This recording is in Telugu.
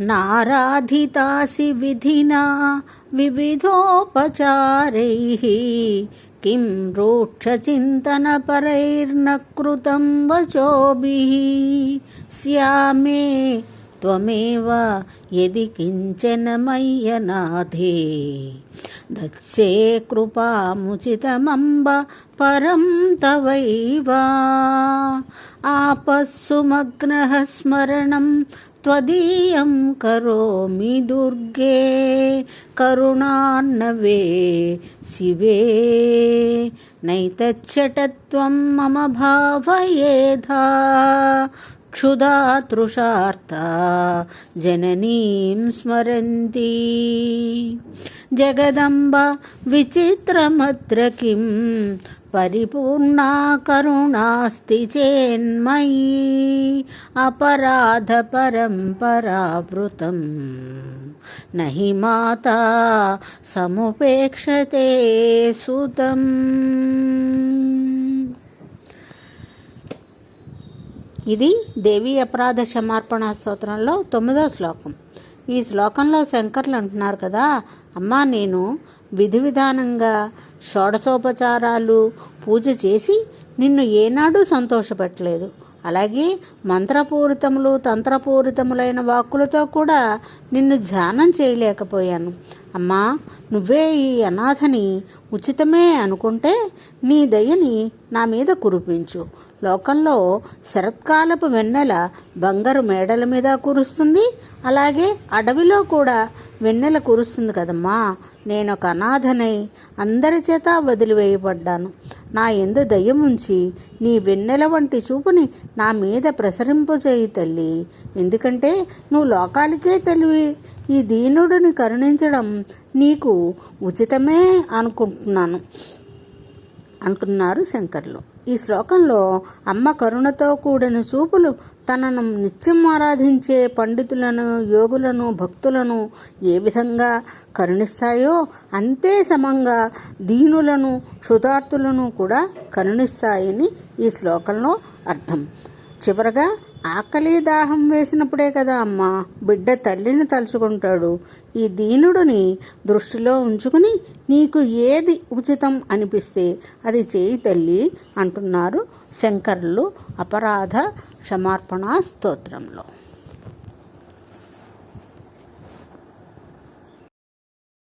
नाराधितासि विधिना विविधोपचारैः किं रोक्षचिन्तनपरैर्न कृतं वचोभिः। स्यामे त्वमेव यदि किञ्चन मय्यनाथे दत्से कृपामुचितमम्ब परं तवैव आपः सुमग्नः स्मरणं त्वदीयं करोमि दुर्गे करुणान्नवे शिवे नैतच्छटत्वं मम भावयेधा क्षुधा तृषार्ता जननीं स्मरन्ति जगदम्ब विचित्रमत्र किं परिपूर्णा करुणास्ति चेन्मयी अपराधपरम्परावृतं न हि माता समुपेक्षते सुतम् ఇది దేవీ అపరాధ క్షమార్పణ స్తోత్రంలో తొమ్మిదో శ్లోకం. ఈ శ్లోకంలో శంకర్లు అంటున్నారు కదా అమ్మా నేను విధి విధానంగా షోడశోపచారాలు పూజ చేసి నిన్ను ఏనాడూ సంతోషపెట్టలేదు. అలాగే మంత్రపూరితములు తంత్రపూరితములైన వాక్కులతో కూడా నిన్ను ధ్యానం చేయలేకపోయాను. అమ్మా నువ్వే ఈ అనాథని ఉచితమే అనుకుంటే నీ దయని నా మీద కురిపించు. లోకంలో శరత్కాలపు వెన్నెల బంగారు మేడల మీద కురుస్తుంది అలాగే అడవిలో కూడా వెన్నెల కురుస్తుంది కదమ్మా. నేను ఒక అనాథనై అందరి చేత వదిలివేయబడ్డాను. నా ఎందు దయముంచి నీ వెన్నెల వంటి చూపుని నా మీద ప్రసరింపచేయి తల్లి. ఎందుకంటే నువ్వు లోకాలకే తెలివి. ఈ దీనుడిని కరుణించడం నీకు ఉచితమే అనుకుంటున్నాను. అంటున్నారు శంకర్లు. ఈ శ్లోకంలో అమ్మ కరుణతో కూడిన చూపులు తనను నిత్యం ఆరాధించే పండితులను యోగులను భక్తులను ఏ విధంగా కరుణిస్తాయో అంతే సమంగా దీనులను క్షుతార్థులను కూడా కరుణిస్తాయని ఈ శ్లోకంలో అర్థం. చివరగా ఆకలి దాహం వేసినప్పుడే కదా అమ్మ బిడ్డ తల్లిని తలుచుకుంటాడు. ఈ దీనుడిని దృష్టిలో ఉంచుకుని నీకు ఏది ఉచితం అనిపిస్తే అది చేయి తల్లి అంటున్నారు శంకరులు అపరాధ క్షమార్పణ స్తోత్రంలో.